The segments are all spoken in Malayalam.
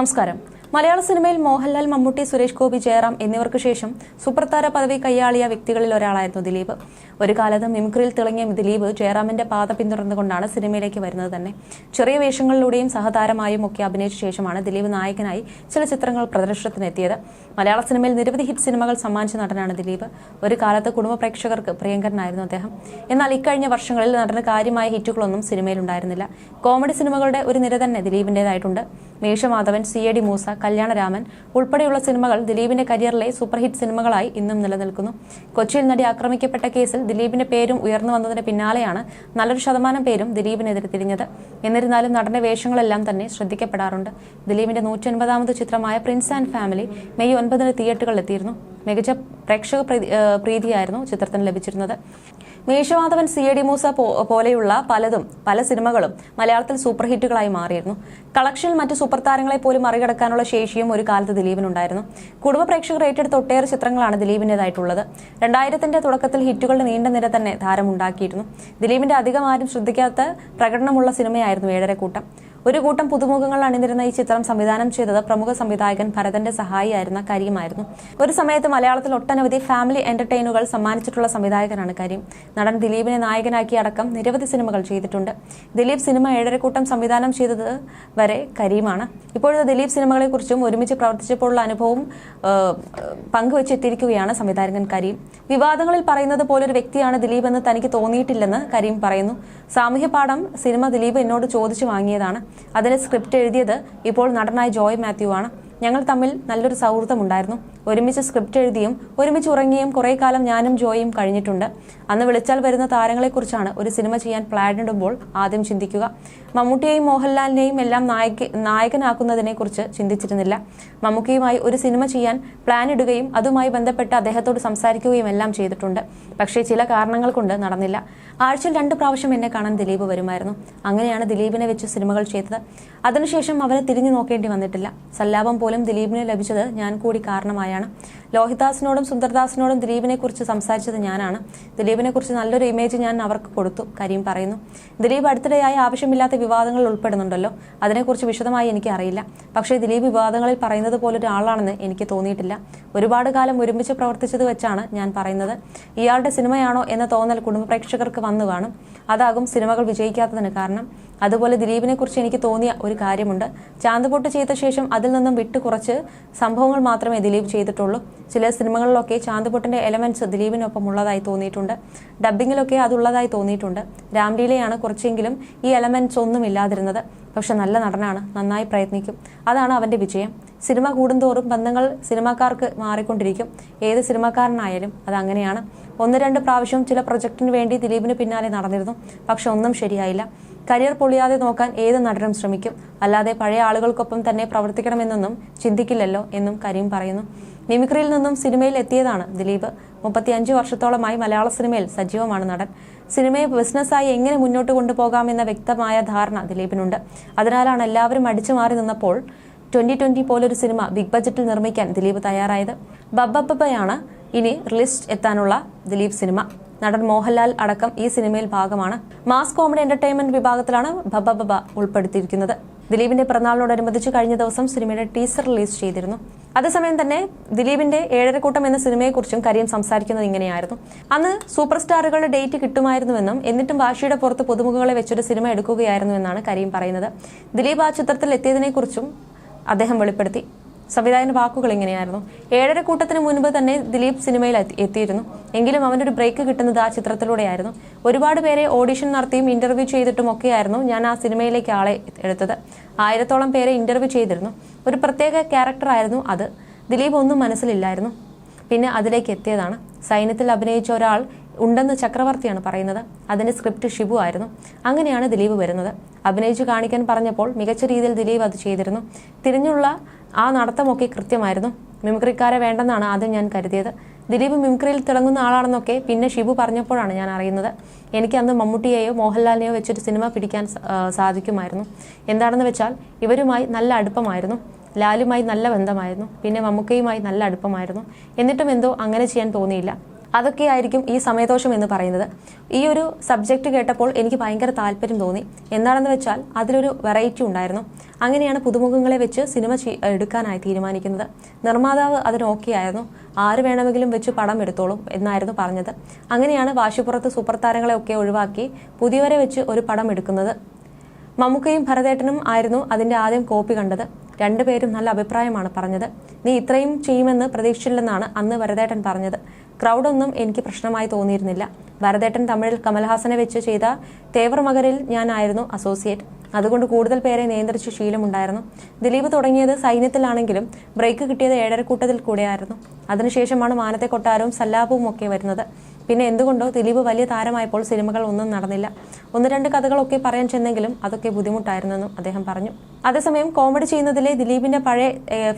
നമസ്കാരം. മലയാള സിനിമയിൽ മോഹൻലാൽ മമ്മൂട്ടി സുരേഷ് ഗോപി ജയറാം എന്നിവർക്ക് ശേഷം സൂപ്പർതാര പദവി കൈയാളിയ വ്യക്തികളിൽ ഒരാളായിരുന്നു ദിലീപ്. ഒരു കാലത്ത് മിമിക്രിയിൽ തിളങ്ങിയ ദിലീപ് ജയറാമിന്റെ പാത പിന്തുടർന്നുകൊണ്ടാണ് സിനിമയിലേക്ക് വരുന്നത് തന്നെ. ചെറിയ വേഷങ്ങളിലൂടെയും സഹതാരമായും ഒക്കെ അഭിനയിച്ച ശേഷമാണ് ദിലീപ് നായകനായി ചില ചിത്രങ്ങൾ പ്രദർശനത്തിനെത്തിയത്. മലയാള സിനിമയിൽ നിരവധി ഹിറ്റ് സിനിമകൾ സമ്മാനിച്ച നടനാണ് ദിലീപ്. ഒരു കാലത്ത് കുടുംബ പ്രേക്ഷകർക്ക് പ്രിയങ്കരനായിരുന്നു അദ്ദേഹം. എന്നാൽ ഇക്കഴിഞ്ഞ വർഷങ്ങളിൽ നടന്ന കാര്യമായ ഹിറ്റുകളൊന്നും സിനിമയിലുണ്ടായിരുന്നില്ല. കോമഡി സിനിമകളുടെ ഒരു നിര തന്നെ ദിലീപിന്റേതായിട്ടുണ്ട്. Meesa Madhavan C I D Moosa Kalyanaraman ഉൾപ്പെടെയുള്ള സിനിമകൾ ദിലീപിന്റെ കരിയറിലെ സൂപ്പർഹിറ്റ് സിനിമകളായി ഇന്നും നിലനിൽക്കുന്നു. കൊച്ചിയിൽ നടി ആക്രമിക്കപ്പെട്ട കേസിൽ ദിലീപിന്റെ പേരും ഉയർന്നു വന്നതിന് പിന്നാലെയാണ് നല്ലൊരു ശതമാനം പേരും ദിലീപിനെതിരെ തിരിഞ്ഞത്. എന്നിരുന്നാലും നടന്റെ വേഷങ്ങളെല്ലാം തന്നെ ശ്രദ്ധിക്കപ്പെടാറുണ്ട്. ദിലീപിന്റെ നൂറ്റി അൻപതാമത് ചിത്രമായ പ്രിൻസ് ആൻഡ് ഫാമിലി മെയ് ഒൻപതിന് തിയേറ്ററുകളിലെത്തിയിരുന്നു മികച്ച പ്രേക്ഷക പ്രീതി- പ്രീതിയായിരുന്നു ചിത്രത്തിന് ലഭിച്ചിരുന്നത്. Meesa Madhavan C. I. D. Moosa പോലെയുള്ള പലതും പല സിനിമകളും മലയാളത്തിൽ സൂപ്പർ ഹിറ്റുകളായി മാറിയിരുന്നു. കളക്ഷനിൽ മറ്റ് സൂപ്പർ താരങ്ങളെ പോലും മറികടക്കാനുള്ള ശേഷിയും ഒരു കാലത്ത് ദിലീപിനുണ്ടായിരുന്നു. കുടുംബ പ്രേക്ഷകർ ഏറ്റെടുത്ത ഒട്ടേറെ ചിത്രങ്ങളാണ് ദിലീപിന്റേതായിട്ടുള്ളത്. രണ്ടായിരത്തിന്റെ തുടക്കത്തിൽ ഹിറ്റുകളുടെ നീണ്ട നിര തന്നെ താരമുണ്ടാക്കിയിരുന്നു. ദിലീപിന്റെ അധികം ആരും ശ്രദ്ധിക്കാത്ത പ്രകടനമുള്ള സിനിമയായിരുന്നു ഏഴരക്കൂട്ടം. ഒരു കൂട്ടം പുതുമുഖങ്ങൾ അണിനിരുന്ന ഈ ചിത്രം സംവിധാനം ചെയ്തത് പ്രമുഖ സംവിധായകൻ ഭരതന്റെ സഹായിയായിരുന്ന കരീമായിരുന്നു ഒരു സമയത്ത് മലയാളത്തിൽ ഒട്ടനവധി ഫാമിലി എന്റർടൈനുകൾ സമ്മാനിച്ചിട്ടുള്ള സംവിധായകനാണ് കരീം. നടൻ ദിലീപിനെ നായകനാക്കി അടക്കം നിരവധി സിനിമകൾ ചെയ്തിട്ടുണ്ട്. ദിലീപ് സിനിമ ഏഴരക്കൂട്ടം സംവിധാനം ചെയ്തത് വരെ കരീമാണ്. ഇപ്പോഴത്തെ ദിലീപ് സിനിമകളെക്കുറിച്ചും ഒരുമിച്ച് പ്രവർത്തിച്ചപ്പോഴുള്ള അനുഭവം പങ്കുവെച്ചെത്തിയിരിക്കുകയാണ് സംവിധായകൻ കരീം. വിവാദങ്ങളിൽ പറയുന്നത് പോലൊരു വ്യക്തിയാണ് ദിലീപ് എന്ന് തനിക്ക് തോന്നിയിട്ടില്ലെന്ന് കരീം പറയുന്നു. സാമൂഹ്യപാഠം സിനിമ ദിലീപ് എന്നോട് ചോദിച്ചു വാങ്ങിയതാണ്. അതിന് സ്ക്രിപ്റ്റ് എഴുതിയത് ഇപ്പോൾ നടനായ ജോയ് മാത്യു ആണ്. ഞങ്ങൾ തമ്മിൽ നല്ലൊരു സൗഹൃദമുണ്ടായിരുന്നു. ഒരുമിച്ച് സ്ക്രിപ്റ്റ് എഴുതിയും ഒരുമിച്ച് ഉറങ്ങിയും കുറേ കാലം ഞാനും ജോയും കഴിഞ്ഞിട്ടുണ്ട്. അന്ന് വിളിച്ചാൽ വരുന്ന താരങ്ങളെക്കുറിച്ചാണ് ഒരു സിനിമ ചെയ്യാൻ പ്ലാൻ ഇടുമ്പോൾ ആദ്യം ചിന്തിക്കുക. മമ്മൂട്ടിയെയും മോഹൻലാലിനെയും എല്ലാം നായക നായകനാക്കുന്നതിനെക്കുറിച്ച് ചിന്തിച്ചിരുന്നില്ല. മമ്മൂക്കിയുമായി ഒരു സിനിമ ചെയ്യാൻ പ്ലാൻ ഇടുകയും അതുമായി ബന്ധപ്പെട്ട് അദ്ദേഹത്തോട് സംസാരിക്കുകയും എല്ലാം ചെയ്തിട്ടുണ്ട്. പക്ഷേ ചില കാരണങ്ങൾ കൊണ്ട് നടന്നില്ല. ആഴ്ചയിൽ രണ്ട് പ്രാവശ്യം എന്നെ കാണാൻ ദിലീപ് വരുമായിരുന്നു. അങ്ങനെയാണ് ദിലീപിനെ വെച്ച് സിനിമകൾ ചെയ്തത്. അതിനുശേഷം അവരെ തിരിഞ്ഞു നോക്കേണ്ടി വന്നിട്ടില്ല. സല്ലാപം പോലും ദിലീപിന് ലഭിച്ചത് ഞാൻ കൂടി കാരണമായാണ്. ലോഹിദാസിനോടും സുന്ദർദാസിനോടും ദിലീപിനെ കുറിച്ച് സംസാരിച്ചത് ഞാനാണ്. ദിലീപിനെ കുറിച്ച് നല്ലൊരു ഇമേജ് ഞാൻ അവർക്ക് കൊടുത്തു കരീം പറയുന്നു. ദിലീപ് അടുത്തിടെയായി ആവശ്യമില്ലാത്ത വിവാദങ്ങൾ ഉൾപ്പെടുന്നുണ്ടല്ലോ അതിനെക്കുറിച്ച് വിശദമായി എനിക്ക് അറിയില്ല. പക്ഷേ ദിലീപ് വിവാദങ്ങളിൽ പറയുന്നത് പോലൊരാളാണെന്ന് എനിക്ക് തോന്നിയിട്ടില്ല. ഒരുപാട് കാലം ഒരുമിച്ച് പ്രവർത്തിച്ചത് വെച്ചാണ് ഞാൻ പറയുന്നത്. ഇയാളുടെ സിനിമയാണോ എന്ന തോന്നൽ കുടുംബ പ്രേക്ഷകർക്ക് വന്നു കാണും. അതാകും സിനിമകൾ വിജയിക്കാത്തതിന് കാരണം. അതുപോലെ ദിലീപിനെ കുറിച്ച് എനിക്ക് തോന്നിയ ഒരു കാര്യമുണ്ട്. ചാന്തുപൊട്ട് ചെയ്ത ശേഷം അതിൽ നിന്നും വിട്ട് കുറച്ച് സംഭവങ്ങൾ മാത്രമേ ദിലീപ് ചെയ്തിട്ടുള്ളൂ. ചില സിനിമകളിലൊക്കെ ചാന്തുപൊട്ടിന്റെ എലമെന്റ്സ് ദിലീപിനൊപ്പം ഉള്ളതായി തോന്നിയിട്ടുണ്ട്. ഡബ്ബിങ്ങിലൊക്കെ അതുള്ളതായി തോന്നിയിട്ടുണ്ട്. രാംലീലയാണ് കുറച്ചെങ്കിലും ഈ എലമെന്റ്സ് ഒന്നും ഇല്ലാതിരുന്നത്. പക്ഷെ നല്ല നടനാണ്. നന്നായി പ്രയത്നിക്കും. അതാണ് അവന്റെ വിജയം. സിനിമ കൂടുന്തോറും ബന്ധങ്ങൾ സിനിമാക്കാർക്ക് മാറിക്കൊണ്ടിരിക്കും. ഏത് സിനിമാക്കാരനായാലും അതങ്ങനെയാണ് ഒന്ന് രണ്ട് പ്രാവശ്യം ചില പ്രൊജക്ടിന് വേണ്ടി ദിലീപിന് പിന്നാലെ നടന്നിരുന്നു. പക്ഷെ ഒന്നും ശരിയായില്ല. കരിയർ പൊളിയാതെ നോക്കാൻ ഏത് നടനും ശ്രമിക്കും? അല്ലാതെ പഴയ ആളുകൾക്കൊപ്പം തന്നെ പ്രവർത്തിക്കണമെന്നൊന്നും ചിന്തിക്കില്ലല്ലോ എന്നും കരീം പറയുന്നു. മിമിക്രിയിൽ നിന്നും സിനിമയിൽ എത്തിയതാണ് ദിലീപ്. മുപ്പത്തിയഞ്ച് വർഷത്തോളമായി മലയാള സിനിമയിൽ സജീവമാണ് നടൻ. സിനിമയെ ബിസിനസ്സായി എങ്ങനെ മുന്നോട്ട് കൊണ്ടുപോകാമെന്ന വ്യക്തമായ ധാരണ ദിലീപിനുണ്ട്. അതിനാലാണ് എല്ലാവരും അടിച്ചു മാറി നിന്നപ്പോൾ ട്വന്റി ട്വന്റി പോലൊരു സിനിമ ബിഗ് ബജറ്റിൽ നിർമ്മിക്കാൻ ദിലീപ് തയ്യാറായത്. ബബ്ബബ്ബയാണ് ഇനി റിലീസ് എത്താനുള്ള ദിലീപ് സിനിമ. നടൻ മോഹൻലാൽ അടക്കം ഈ സിനിമയിൽ ഭാഗമാണ്. മാസ് കോമഡി എന്റർടൈൻമെന്റ് വിഭാഗത്തിലാണ് ബബ ബബ ഉൾപ്പെടുത്തിയിരിക്കുന്നത്. ദിലീപിന്റെ പിറന്നാളിനോടനുബന്ധിച്ച് കഴിഞ്ഞ ദിവസം സിനിമയുടെ ടീസർ റിലീസ് ചെയ്തിരുന്നു. അതേസമയം തന്നെ ദിലീപിന്റെ ഏഴരക്കൂട്ടം എന്ന സിനിമയെക്കുറിച്ചും കരീം സംസാരിക്കുന്നത് ഇങ്ങനെയായിരുന്നു. അന്ന് സൂപ്പർ സ്റ്റാറുകളുടെ ഡേറ്റ് കിട്ടുമായിരുന്നുവെന്നും എന്നിട്ടും വാശിയുടെ പുറത്ത് പുതുമുഖങ്ങളെ വെച്ചൊരു സിനിമ എടുക്കുകയായിരുന്നു എന്നാണ് കരീം പറയുന്നത്. ദിലീപ് ആ ചിത്രത്തിൽ എത്തിയതിനെക്കുറിച്ചും അദ്ദേഹം വെളിപ്പെടുത്തി. സംവിധായകന്റെ വാക്കുകൾ ഇങ്ങനെയായിരുന്നു ഏഴര കൂട്ടത്തിന് മുൻപ് തന്നെ ദിലീപ് സിനിമയിൽ എത്തിയിരുന്നു. എങ്കിലും അവനൊരു ബ്രേക്ക് കിട്ടുന്നത് ആ ചിത്രത്തിലൂടെയായിരുന്നു. ഒരുപാട് പേരെ ഓഡിഷൻ നടത്തിയും ഇന്റർവ്യൂ ചെയ്തിട്ടും ഒക്കെയായിരുന്നു ഞാൻ ആ സിനിമയിലേക്ക് ആളെ എടുത്തത്. ആയിരത്തോളം പേരെ ഇന്റർവ്യൂ ചെയ്തിരുന്നു. ഒരു പ്രത്യേക ക്യാരക്ടറായിരുന്നു അത്. ദിലീപ് ഒന്നും മനസ്സിലില്ലായിരുന്നു. പിന്നെ അതിലേക്ക് എത്തിയതാണ്. സൈന്യത്തിൽ അഭിനയിച്ച ഒരാൾ ഉണ്ടെന്ന് ചക്രവർത്തിയാണ് പറയുന്നത്. അതിന്റെ സ്ക്രിപ്റ്റ് ഷിബു ആയിരുന്നു. അങ്ങനെയാണ് ദിലീപ് വരുന്നത്. അഭിനയിച്ചു കാണിക്കാൻ പറഞ്ഞപ്പോൾ മികച്ച രീതിയിൽ ദിലീപ് അത് ചെയ്തിരുന്നു. തിരിഞ്ഞുള്ള ആ നടത്തമൊക്കെ കൃത്യമായിരുന്നു. മിമിക്രിക്കാരെ വേണ്ടെന്നാണ് ആദ്യം ഞാൻ കരുതിയത്. ദിലീപ് മിമിക്രിയിൽ തിളങ്ങുന്ന ആളാണെന്നൊക്കെ പിന്നെ ഷിബു പറഞ്ഞപ്പോഴാണ് ഞാൻ അറിയുന്നത്. എനിക്ക് അന്ന് മമ്മൂട്ടിയെയോ മോഹൻലാലിനെയോ വെച്ചൊരു സിനിമ പിടിക്കാൻ സാധിക്കുമായിരുന്നു. എന്താണെന്ന് വെച്ചാൽ ഇവരുമായി നല്ല അടുപ്പമായിരുന്നു. ലാലുമായി നല്ല ബന്ധമായിരുന്നു. പിന്നെ മമ്മൂക്കയുമായി നല്ല അടുപ്പമായിരുന്നു. എന്നിട്ടും എന്തോ അങ്ങനെ ചെയ്യാൻ തോന്നിയില്ല. അതൊക്കെയായിരിക്കും ഈ സമയദോഷം എന്ന് പറയുന്നത്. ഈ ഒരു സബ്ജക്റ്റ് കേട്ടപ്പോൾ എനിക്ക് ഭയങ്കര താല്പര്യം തോന്നി. എന്താണെന്ന് വെച്ചാൽ അതിലൊരു വെറൈറ്റി ഉണ്ടായിരുന്നു. അങ്ങനെയാണ് പുതുമുഖങ്ങളെ വെച്ച് സിനിമ എടുക്കാനായി തീരുമാനിക്കുന്നത്. നിർമ്മാതാവ് അതിന് ഓക്കെ ആയിരുന്നു. ആര് വേണമെങ്കിലും വെച്ച് പടം എടുത്തോളും എന്നായിരുന്നു പറഞ്ഞത്. അങ്ങനെയാണ് വാശിപ്പുറത്ത് സൂപ്പർ താരങ്ങളെ ഒക്കെ ഒഴിവാക്കി പുതിയവരെ വെച്ച് ഒരു പടം എടുക്കുന്നത്. മമ്മൂക്കയും ഭരതേട്ടനും ആയിരുന്നു അതിന്റെ ആദ്യം കോപ്പി കണ്ടത്. രണ്ടുപേരും നല്ല അഭിപ്രായമാണ് പറഞ്ഞത്. നീ ഇത്രയും ചെയ്യുമെന്ന് പ്രതീക്ഷിച്ചില്ലെന്നാണ് അന്ന് ഭരതേട്ടൻ പറഞ്ഞത്. ക്രൗഡൊന്നും എനിക്ക് പ്രശ്നമായി തോന്നിയിരുന്നില്ല. ഭരതേട്ടൻ തമിഴിൽ കമൽഹാസനെ വെച്ച് ചെയ്ത തേവർ മകരിൽ ഞാനായിരുന്നു അസോസിയേറ്റ്. അതുകൊണ്ട് കൂടുതൽ പേരെ നിയന്ത്രിച്ച് ശീലമുണ്ടായിരുന്നു. ദിലീപ് തുടങ്ങിയത് സൈന്യത്തിലാണെങ്കിലും ബ്രേക്ക് കിട്ടിയത് ഏഴരക്കൂട്ടത്തിൽ കൂടെയായിരുന്നു. അതിനുശേഷമാണ് മാനത്തെ കൊട്ടാരവും സല്ലാപവും ഒക്കെ വരുന്നത്. പിന്നെ എന്തുകൊണ്ടോ ദിലീപ് വലിയ താരമായപ്പോൾ സിനിമകൾ ഒന്നും നടന്നില്ല. ഒന്ന് രണ്ട് കഥകളൊക്കെ പറയാൻ ചെന്നെങ്കിലും അതൊക്കെ ബുദ്ധിമുട്ടായിരുന്നെന്നും അദ്ദേഹം പറഞ്ഞു. അതേസമയം കോമഡി ചെയ്യുന്നതിലെ ദിലീപിന്റെ പഴയ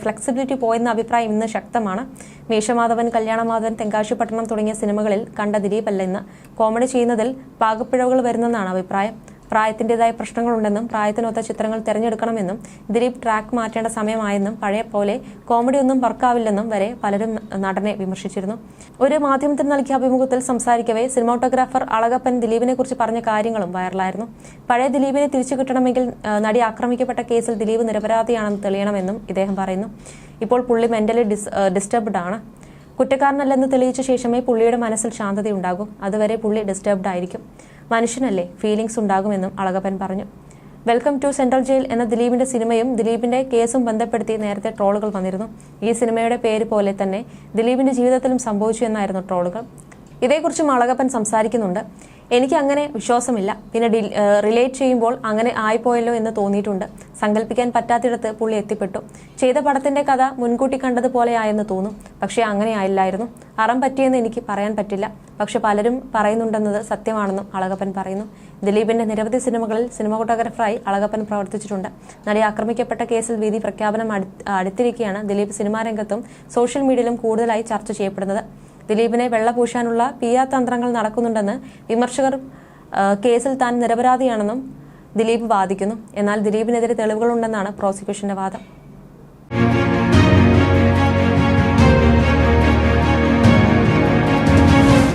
ഫ്ലെക്സിബിലിറ്റി പോയെന്ന അഭിപ്രായം ഇന്ന് ശക്തമാണ്. മേശമാധവൻ കല്യാണമാധവൻ തെങ്കാശിപട്ടണം തുടങ്ങിയ സിനിമകളിൽ കണ്ട ദിലീപ് അല്ല ഇന്ന്. കോമഡി ചെയ്യുന്നതിൽ പാകപ്പിഴവുകൾ വരുന്നെന്നാണ് അഭിപ്രായം. പ്രായത്തിന്റെതായ പ്രശ്നങ്ങളുണ്ടെന്നും പ്രായത്തിനൊത്ത ചിത്രങ്ങൾ തിരഞ്ഞെടുക്കണമെന്നും ദിലീപ് ട്രാക്ക് മാറ്റേണ്ട സമയമായെന്നും പഴയ പോലെ കോമഡി ഒന്നും വർക്കാവില്ലെന്നും വരെ പലരും നടനെ വിമർശിച്ചിരുന്നു. ഒരു മാധ്യമത്തിന് നൽകിയ അഭിമുഖത്തിൽ സംസാരിക്കവേ സിനിമാട്ടോഗ്രാഫർ അളകപ്പൻ ദിലീപിനെ കുറിച്ച് പറഞ്ഞ കാര്യങ്ങളും വൈറലായിരുന്നു. പഴയ ദിലീപിനെ തിരിച്ചു കിട്ടണമെങ്കിൽ നടി ആക്രമിക്കപ്പെട്ട കേസിൽ ദിലീപ് നിരപരാധിയാണെന്ന് തെളിയണമെന്നും ഇദ്ദേഹം പറയുന്നു. ഇപ്പോൾ പുള്ളി മെന്റലി ഡിസ് ഡിസ്റ്റർബ്ഡ് ആണ്. കുറ്റക്കാരനല്ലെന്ന് തെളിയിച്ച ശേഷമേ പുള്ളിയുടെ മനസ്സിൽ ശാന്തതയുണ്ടാകൂ. അതുവരെ പുള്ളി ഡിസ്റ്റർബ്ഡ് ആയിരിക്കും. മനുഷ്യനല്ലേ ഫീലിംഗ്സ് ഉണ്ടാകുമെന്നും അളകപ്പൻ പറഞ്ഞു. വെൽക്കം ടു സെൻട്രൽ ജയിൽ എന്ന ദിലീപിന്റെ സിനിമയും ദിലീപിന്റെ കേസും ബന്ധപ്പെടുത്തി നേരത്തെ ട്രോളുകൾ വന്നിരുന്നു. ഈ സിനിമയുടെ പേര് പോലെ തന്നെ ദിലീപിന്റെ ജീവിതത്തിലും സംഭവിച്ചു എന്നായിരുന്നു ട്രോളുകൾ. ഇതേക്കുറിച്ചും അളകപ്പൻ സംസാരിക്കുന്നുണ്ട്. എനിക്ക് അങ്ങനെ വിശ്വാസമില്ല. പിന്നെ റിലേറ്റ് ചെയ്യുമ്പോൾ അങ്ങനെ ആയിപ്പോയല്ലോ എന്ന് തോന്നിയിട്ടുണ്ട്. സങ്കല്പിക്കാൻ പറ്റാത്തിടത്ത് പുള്ളി എത്തിപ്പെട്ടു. ചെയ്ത പടത്തിന്റെ കഥ മുൻകൂട്ടി കണ്ടതുപോലെയായെന്ന് തോന്നും. പക്ഷേ അങ്ങനെ ആയില്ലായിരുന്നു. അറം പറ്റിയെന്ന് എനിക്ക് പറയാൻ പറ്റില്ല. പക്ഷെ പലരും പറയുന്നുണ്ടെന്നത് സത്യമാണെന്നും അളകപ്പൻ പറയുന്നു. ദിലീപിന്റെ നിരവധി സിനിമകളിൽ സിനിമ ഫോട്ടോഗ്രാഫറായി അളകപ്പൻ പ്രവർത്തിച്ചിട്ടുണ്ട്. നടി ആക്രമിക്കപ്പെട്ട കേസിൽ വിധി പ്രഖ്യാപനം അടുത്തിരിക്കുകയാണ് ദിലീപ് സിനിമാരംഗത്തും സോഷ്യൽ മീഡിയയിലും കൂടുതലായി ചർച്ച ചെയ്യപ്പെടുന്നത്. ദിലീപിനെ വെള്ളപൂശാനുള്ള പി ആർ തന്ത്രങ്ങൾ നടക്കുന്നുണ്ടെന്ന് വിമർശകർ കേസിൽ താൻ നിരപരാധിയാണെന്നും ദിലീപ് വാദിക്കുന്നു. എന്നാൽ ദിലീപിനെതിരെ തെളിവുകളുണ്ടെന്നാണ് പ്രോസിക്യൂഷന്റെ വാദം.